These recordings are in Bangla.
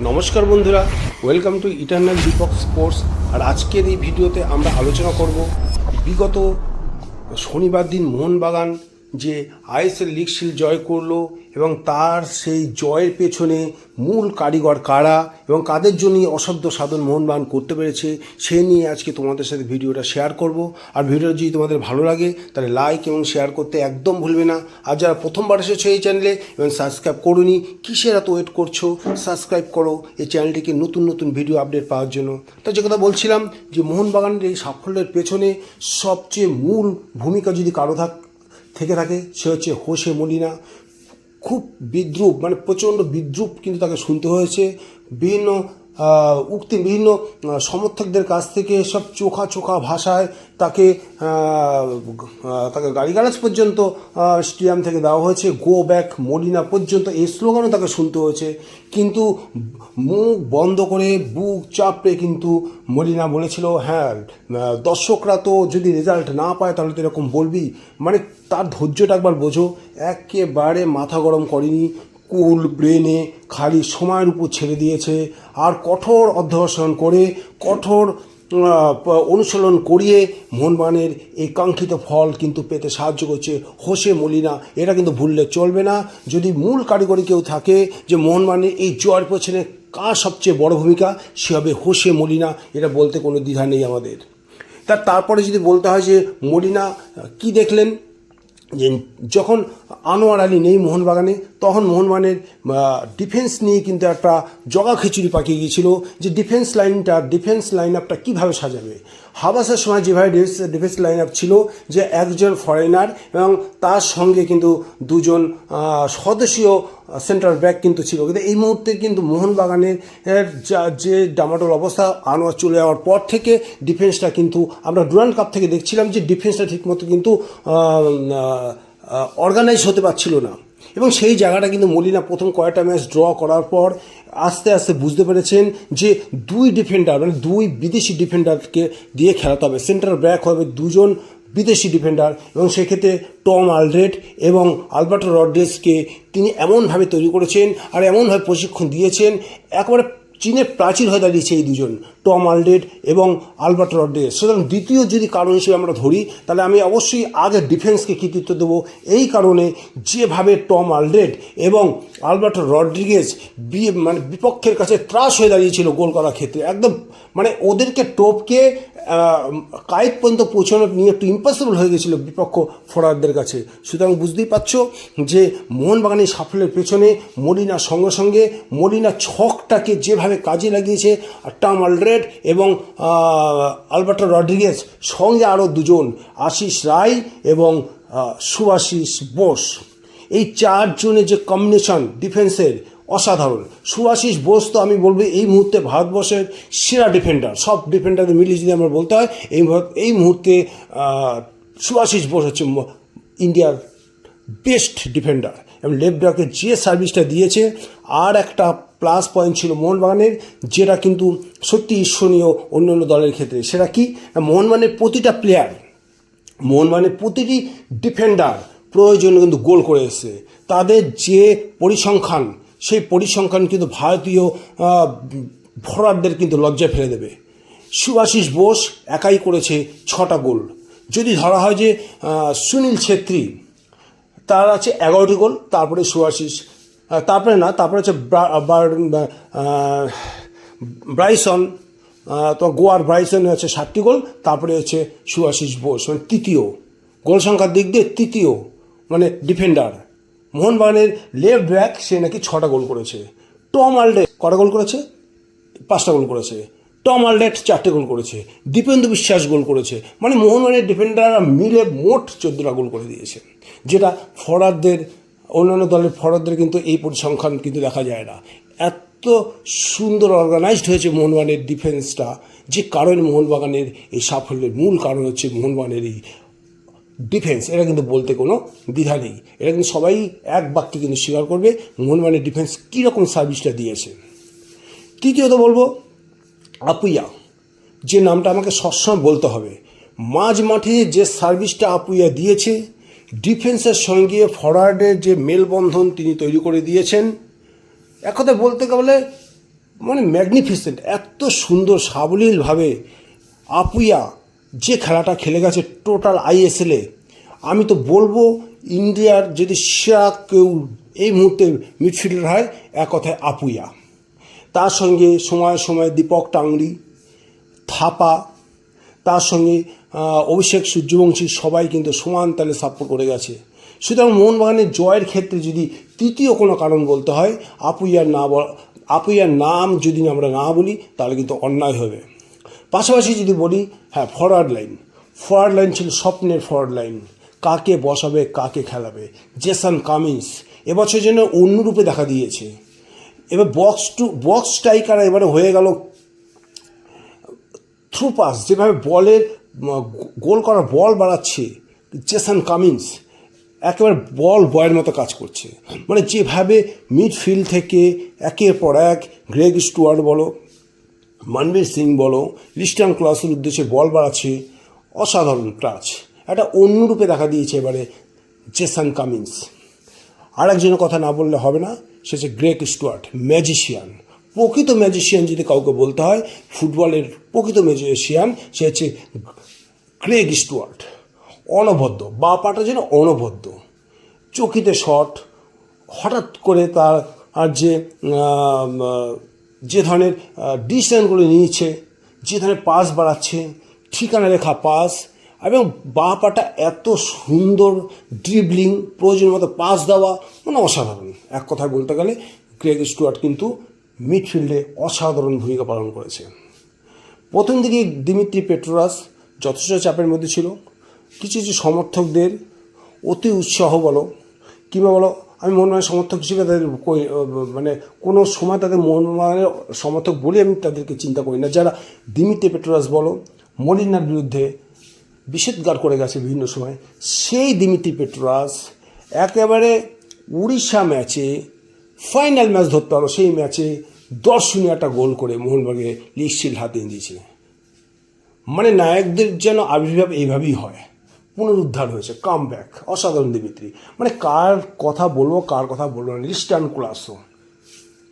নমস্কার বন্ধুরা welcome to eternal Deepak sports আর আজকের এই ভিডিওতে আমরা আলোচনা করব বিগত শনিবার দিন মোহনবাগান যে আইএসএল লিগ শিল জয় করল এবং তার সেই জয়ের পেছনে মূল কারিগর কারা এবং কাদের জন্য অসাধ্য সাধন মোহনবাগান করতে পেরেছে, সে নিয়ে আজকে তোমাদের সাথে ভিডিওটা শেয়ার করব। আর ভিডিওটা যদি তোমাদের ভালো লাগে, তাহলে লাইক এবং শেয়ার করতে একদম ভুলবে না। আর যারা প্রথমবার এসেছ এই চ্যানেলে এবং সাবস্ক্রাইব করোনি, কিসের এত ওয়েট করছ? সাবস্ক্রাইব করো এই চ্যানেলটিকে নতুন নতুন ভিডিও আপডেট পাওয়ার জন্য। তো যে কথা বলছিলাম যে মোহনবাগানের এই সাফল্যের পেছনে সবচেয়ে মূল ভূমিকা যদি কারও থাক থেকে থাকে, সে হচ্ছে হোসে মলিনা। খুব বিদ্রুপ মানে প্রচণ্ড বিদ্রুপ কিন্তু তাকে শুনতে হয়েছে। বিভিন্ন উক্তি বিভিন্ন সমর্থকদের কাছ থেকে সব চোখা চোখা ভাষায় তাকে তাকে গাড়িগালাজ পর্যন্ত স্টেডিয়াম থেকে দেওয়া হয়েছে। গো ব্যাক মলিনা পর্যন্ত এই স্লোগানও তাকে শুনতে হয়েছে। কিন্তু মুখ বন্ধ করে বুক চাপড়ে কিন্তু মলিনা বলেছিল হ্যাঁ দর্শকরা তো যদি রেজাল্ট না পায় তাহলে তো এরকম বলবি। মানে তার ধৈর্যটা একবার বোঝো। একেবারে মাথা গরম করেনি। কুল ব্রেনে খালি সময়ের উপর ছেড়ে দিয়েছে আর কঠোর অধ্যবসান করে, কঠোর অনুশীলন করিয়ে মোহনবানের এই কাঙ্ক্ষিত ফল কিন্তু পেতে সাহায্য করছে হোসে মলিনা। এটা কিন্তু ভুললে চলবে না। যদি মূল কারিগরি কেউ থাকে যে মোহনবানের এই জয়ের পেছনে কার সবচেয়ে বড় ভূমিকা, সে হবে হোসে মলিনা। এটা বলতে কোনো দ্বিধা নেই আমাদের। তার তারপরে যদি বলতে হয় যে মলিনা কি দেখলেন? যে যখন আনোয়ার আলী নেই মোহনবাগানে, তখন মোহনবাগানের ডিফেন্স নিয়ে কিন্তু একটা জগা খিচুড়ি পাকিয়ে গিয়েছিল যে ডিফেন্স লাইনটা ডিফেন্স লাইন আপটা কীভাবে সাজাবে। হাবাসের সময় যেভাবে ডিফেন্স লাইন আপ ছিল যে একজন ফরেনার এবং তার সঙ্গে কিন্তু দুজন সদস্যীয় সেন্ট্রাল ব্যাক কিন্তু ছিল। কিন্তু এই মুহূর্তে কিন্তু মোহনবাগানের যা, যে ডামাডোল অবস্থা, আনোয়ার চলে যাওয়ার পর থেকে ডিফেন্সটা কিন্তু আমরা ডুরান্ড কাপ থেকে দেখছিলাম যে ডিফেন্সটা ঠিকমতো কিন্তু অর্গানাইজ হতে পারছিল না। এবং সেই জায়গাটা কিন্তু মলিনা প্রথম কয়েকটা ম্যাচ ড্র করার পর আস্তে আস্তে বুঝতে পেরেছেন যে দুই ডিফেন্ডার মানে দুই বিদেশি ডিফেন্ডারকে দিয়ে খেলাতে হবে। সেন্টার ব্যাক হবে দুজন বিদেশি ডিফেন্ডার এবং সেক্ষেত্রে টম আলড্রেড এবং আলবার্টো রড্রেসকে তিনি এমনভাবে তৈরি করেছেন আর এমনভাবে প্রশিক্ষণ দিয়েছেন। একেবারে চীনের প্রাচীর হয়ে দাঁড়িয়েছে এই দুজন, টম আলডেড এবং আলবার্ট রড্রেস সুতরাং দ্বিতীয় যদি কারণ হিসেবে আমরা ধরি, তাহলে আমি অবশ্যই আগে ডিফেন্সকে কৃতিত্ব দেবো? এই কারণে যেভাবে টম আলডেড এবং আলবার্ট রড্রিগেজ মানে বিপক্ষের কাছে ত্রাস হয়ে দাঁড়িয়েছিল গোল করার ক্ষেত্রে, একদম মানে ওদেরকে টোপকে কায়েত পর্যন্ত পৌঁছানো নিয়ে একটু ইম্পসিবল হয়ে গেছিল বিপক্ষ ফরারদের কাছে। সুতরাং বুঝতেই পারছ যে মোহনবাগানের সাফল্যের পেছনে মলিনার সঙ্গে সঙ্গে, মলিনা ছকটাকে যেভাবে কাজে লাগিয়েছে টাম আলড্রেড এবং আলবার্টো রড্রিগেজ সঙ্গে আরও দুজন, আশিস রায় এবং সুভাশিস বোস। এই চারজনের যে কম্বিনেশন ডিফেন্সের অসাধারণ। সুভাশিস বোস তো আমি বলব এই মুহূর্তে ভারতবর্ষের সেরা ডিফেন্ডার সব ডিফেন্ডারদের মিলিয়ে যদি আমরা বলতে হয় এই এই মুহূর্তে আহ, সুভাশিস বোস হচ্ছে ইন্ডিয়ার বেস্ট ডিফেন্ডার এবং লেফট যে সার্ভিসটা দিয়েছে আর একটা প্লাস পয়েন্ট ছিল মোহনবাগানের যেটা কিন্তু সত্যি ঈর্ষণীয় অন্য অন্য দলের ক্ষেত্রে। সেটা কি? মোহনবাগানের প্রতিটা প্লেয়ার মোহনবাগানের প্রতিটি ডিফেন্ডার প্রয়োজনে কিন্তু গোল করে এসেছে। তাদের যে পরিসংখ্যান সেই পরিসংখ্যান কিন্তু ভারতীয় ফরওয়ার্ডদের কিন্তু লজ্জায় ফেলে দেবে। সুভাশিস বোস একাই করেছে ছটা গোল। যদি ধরা হয় যে সুনীল ছেত্রী, তার আছে এগারোটি গোল, তারপরে সুভাশিস তারপরে না, তারপরে হচ্ছে ব্রাইসন তো গোয়ার ব্রাইসন হচ্ছে ষাটটি গোল, তারপরে হচ্ছে সুভাশিস বোস মানে তৃতীয়। গোল সংখ্যার দিক দিয়ে তৃতীয় মানে ডিফেন্ডার। মোহনবাগানের লেফট ব্যাক সে নাকি ছটা গোল করেছে। টম আলডে কটা গোল করেছে? পাঁচটা গোল করেছে। টম আলডেট চারটে গোল করেছে। দীপেন্দু বিশ্বাস গোল করেছে। মানে মোহনবাগানের ডিফেন্ডাররা মিলে মোট চোদ্দোটা গোল করে দিয়েছে। যেটা ফরারদের অন্যান্য দলের ফরারদের কিন্তু এই পরিসংখ্যান কিন্তু দেখা যায় না। এত সুন্দর অর্গানাইজড হয়েছে মোহনবাগানের ডিফেন্সটা যে কারণে মোহনবাগানের এই সাফল্যের মূল কারণ হচ্ছে মোহনবাগানের এই ডিফেন্স এটা কিন্তু বলতে কোনো দ্বিধা নেই। এটা কিন্তু সবাই এক বাক্যে কিন্তু স্বীকার করবে মোহনবাগানের ডিফেন্স কীরকম সার্ভিসটা দিয়েছে। তৃতীয়ত বলব, আপুইয়া, যে নামটা আমাকে সবসময় বলতে হবে। মাঝ মাঠে যে সার্ভিসটা আপুইয়া দিয়েছে ডিফেন্সের সঙ্গে ফরওয়ার্ডের যে মেলবন্ধন তিনি তৈরি করে দিয়েছেন, এক কথায় বলতে গেলে মানে ম্যাগনিফিসেন্ট এত সুন্দর, সাবলীলভাবে আপুইয়া যে খেলাটা খেলে গেছে টোটাল আইএসএলে আমি তো বলব ইন্ডিয়ার যদি সেরা কেউ এই মুহূর্তে মিডফিল্ডার হয়, এক কথায় আপুইয়া। তার সঙ্গে সময় সময় দীপক টাংরি, থাপা, তার সঙ্গে অভিষেক সূর্যবংশী সবাই কিন্তু সমান তালে সাপোর্ট করে গেছে। সুতরাং মোহনবাগানের জয়ের ক্ষেত্রে যদি তৃতীয় কোনো কারণ বলতে হয়, আপুইয়ার না আপুইয়ার নাম যদি আমরা না বলি, তাহলে কিন্তু অন্যায় হবে। পাশাপাশি যদি বলি হ্যাঁ ফরওয়ার্ড লাইন ফরওয়ার্ড লাইন ছিল স্বপ্নের ফরওয়ার্ড লাইন কাকে বসাবে, কাকে খেলাবে? জেসন কামিন্স এবছর যেন অন্য রূপে দেখা দিয়েছে। এবার বক্স টু বক্স স্ট্রাইকার এবারে হয়ে গেল থ্রু পাস যেভাবে বলের গোল করার বল বাড়াচ্ছে জেসন কামিন্স একেবারে বল বয়ের মতো কাজ করছে। মানে যেভাবে মিডফিল্ড থেকে একের পর এক গ্রেগ স্টুয়ার্ট বলো মনবীর সিং বলো লিস্টান ক্লাসের উদ্দেশ্যে বল বাড়াচ্ছে, অসাধারণ টাচ। একটা অন্য রূপে দেখা দিয়েছে এবারে জেসান কামিন্স। আর একজনের কথা না বললে হবে না, সে হচ্ছে গ্রেক স্টুয়ার্ট, ম্যাজিশিয়ান। প্রকৃত ম্যাজিশিয়ান যদি কাউকে বলতে হয়, ফুটবলের প্রকৃত ম্যাজিশিয়ান, সে হচ্ছে গ্রেগ স্টুয়ার্ট। অনবদ্য, বা পাটা যেন অনবদ্য। চকিতে শট, হঠাৎ করে তার আর যে যে ধরনের ডিসিশনগুলো নিয়েছে, যে ধরনের পাস বাড়াচ্ছে, ঠিকানা রেখা পাস, এবং বা পাটা এত সুন্দর ড্রিবলিং প্রয়োজন মতো পাস দেওয়া মানে অসাধারণ। এক কথায় বলতে গেলে ক্রেগ স্টুয়ার্ট কিন্তু মিডফিল্ডে অসাধারণ ভূমিকা পালন করেছে। প্রথম দিকে দিমিত্রি পেট্রোরাস যথেষ্ট চাপের মধ্যে ছিল। কিছু কিছু সমর্থকদের অতি উৎসাহ বলো, কিংবা বলো আমি মোহনবাগানের সমর্থক হিসেবে তাদের মানে কোনো সময় তাদের মোহনবাগানের সমর্থক বলে আমি তাদেরকে চিন্তা করি না। যারা দিমিত্রি পেট্রোরাস বলো, মলিনার বিরুদ্ধে বিষেধগার করে গেছে বিভিন্ন সময়, সেই দিমিত্রি পেট্রোরাস একেবারে উড়িষ্যা ম্যাচে ফাইনাল ম্যাচ ধরতে পারো সেই ম্যাচে দর্শনীয় একটা গোল করে মোহনবাগে লিগ শিল্ড হাতে দিয়েছে মানে নায়কদের যেন আবির্ভাব এইভাবেই হয়। পুনরুদ্ধার হয়েছে কাম ব্যাক অসাধারণ দিমিত্রি। মানে কার কথা বলব, কার কথা বলব না লিস্টান ক্লাসও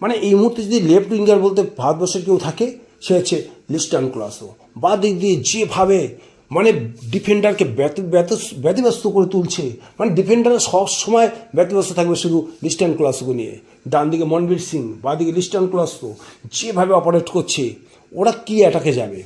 মানে এই মুহূর্তে যদি লেফট উইঙ্গার বলতে ভারতবর্ষের কেউ থাকে, সে হচ্ছে লিস্টান ক্লাসও বা দিক দিয়ে যেভাবে মানে ডিফেন্ডারকে ব্যত ব্যত- ব্যতিব্যস্ত করে তুলছে মানে ডিফেন্ডার সব সময় ব্যতিব্যস্ত থাকবে শুধু লিস্টান ক্লাসকে নিয়ে। ডান দিকে মনবীর সিং, বা দিকে লিস্টান ক্লাসও যেভাবে অপারেট করছে, ওরা কী অ্যাটাকে যাবে?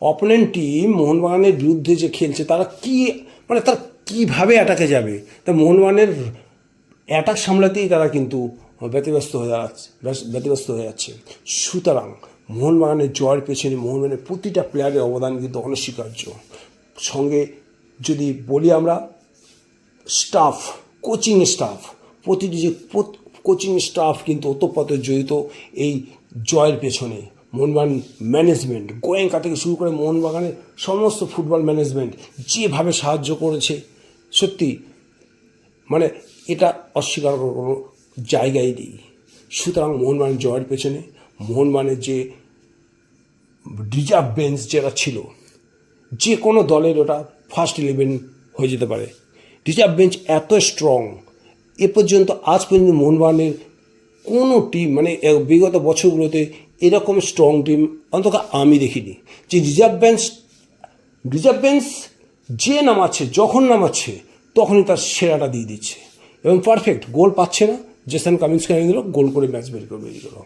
অপোনেন্ট টিম মোহনবাগানের বিরুদ্ধে যে খেলছে, তারা কি মানে তারা কীভাবে অ্যাটাকে যাবে? তা মোহনবাগানের অ্যাটাক সামলাতেই তারা কিন্তু ব্যতিব্যস্ত হয়ে যাচ্ছে ব্যাস- ব্যতিব্যস্ত হয়ে যাচ্ছে। সুতরাং মোহনবাগানের জয়ের পেছনে মোহনবাগানের প্রতিটা প্লেয়ারের অবদান কিন্তু অনস্বীকার্য। সঙ্গে যদি বলি আমরা স্টাফ কোচিং স্টাফ প্রতিটি যে কোচিং স্টাফ কিন্তু ওতপ্রোত জড়িত এই জয়ের পেছনে। মোহনবাগান ম্যানেজমেন্ট গোয়েঙ্কা থেকে শুরু করে মোহনবাগানের সমস্ত ফুটবল ম্যানেজমেন্ট যেভাবে সাহায্য করেছে, সত্যি মানে এটা অস্বীকার করার কোনো জায়গাই নেই। সুতরাং মোহনবাগান জয়ের পেছনে মোহনবাগানের যে রিজার্ভ বেঞ্চ যেটা ছিল, যে কোনো দলের ওটা ফার্স্ট ইলেভেন হয়ে যেতে পারে। রিজার্ভ বেঞ্চ এত স্ট্রং এ পর্যন্ত আজ পর্যন্ত মোহনবাগানের কোনো টিম মানে বিগত বছরগুলোতে এরকম স্ট্রং টিম অন্তত আমি দেখিনি। যে রিজার্ভ বেঞ্চ রিজার্ভ বেঞ্চ যে নামাচ্ছে, যখন নামাচ্ছে, তখনই তার সেরাটা দিয়ে দিচ্ছে। এবং পারফেক্ট গোল পাচ্ছে না। জেসান কামিন্সকে নামিয়ে দিল গোল করে ম্যাচ বের করে বেরিয়ে গেল।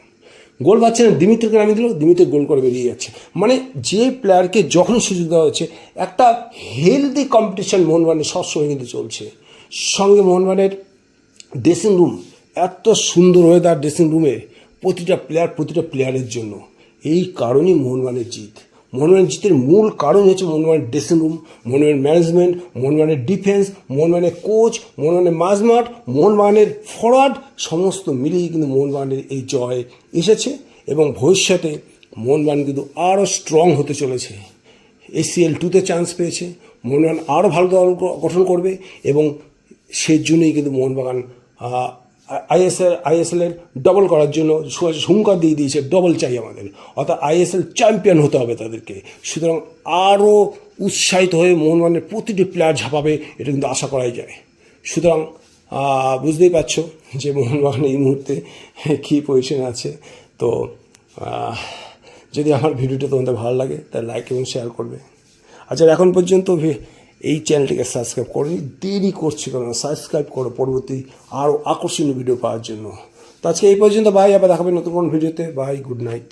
গোল পাচ্ছে না, দিমিত্রকে নামিয়ে দিল, দিমিত্র গোল করে বেরিয়ে যাচ্ছে। মানে যে প্লেয়ারকে যখন সুযোগ দেওয়া হচ্ছে একটা হেলদি কম্পিটিশন মোহনবাগানের সবসময় কিন্তু চলছে। সঙ্গে মোহনবাগানের ড্রেসিং রুম এত সুন্দর ওয়েদার ড্রেসিং রুমে প্রতিটা প্লেয়ার প্রতিটা প্লেয়ারের জন্য। এই কারণেই মোহনবাগানের জিত। মোহনবাগানের জিতের মূল কারণ হচ্ছে মোহনবাগানের ড্রেসিং রুম মোহনবাগানের ম্যানেজমেন্ট মোহনবাগানের ডিফেন্স মোহনবাগানের কোচ মোহনবাগানের মাঝমাঠ মোহনবাগানের ফরওয়ার্ড সমস্ত মিলিয়ে কিন্তু মোহনবাগানের এই জয় এসেছে এবং ভবিষ্যতে মোহনবাগান কিন্তু আরও স্ট্রং হতে চলেছে। এসিএল টুতে চান্স পেয়েছে মোহনবাগান আরও ভালো দল গঠন করবে এবং সেই জন্যই কিন্তু মোহনবাগান আইএসএল, আইএসএলের ডবল করার জন্য হুঙ্কার দিয়ে দিয়েছে ডবল চাই আমাদের। অর্থাৎ আইএসএল চ্যাম্পিয়ন হতে হবে তাদেরকে। সুতরাং আরও উৎসাহিত হয়ে মোহনবাগানের প্রতিটি প্লেয়ার ঝাঁপাবে, এটা কিন্তু আশা করাই যায়। সুতরাং বুঝতেই পারছ যে মোহনবাগান এই মুহূর্তে কী পজিশনে আছে। তো যদি আমার ভিডিওটা তোমাদের ভালো লাগে, তাহলে লাইক এবং শেয়ার করবে। আচ্ছা এখন পর্যন্ত এই চ্যানেলটিকে সাবস্ক্রাইব করনি দেরি করছে কারণ সাবস্ক্রাইব করো, পরবর্তী আরও আকর্ষণীয় ভিডিও পাওয়ার জন্য। তো আজকে এই পর্যন্ত বাই আবার দেখাবেন নতুন কোনো ভিডিওতে বাই গুড নাইট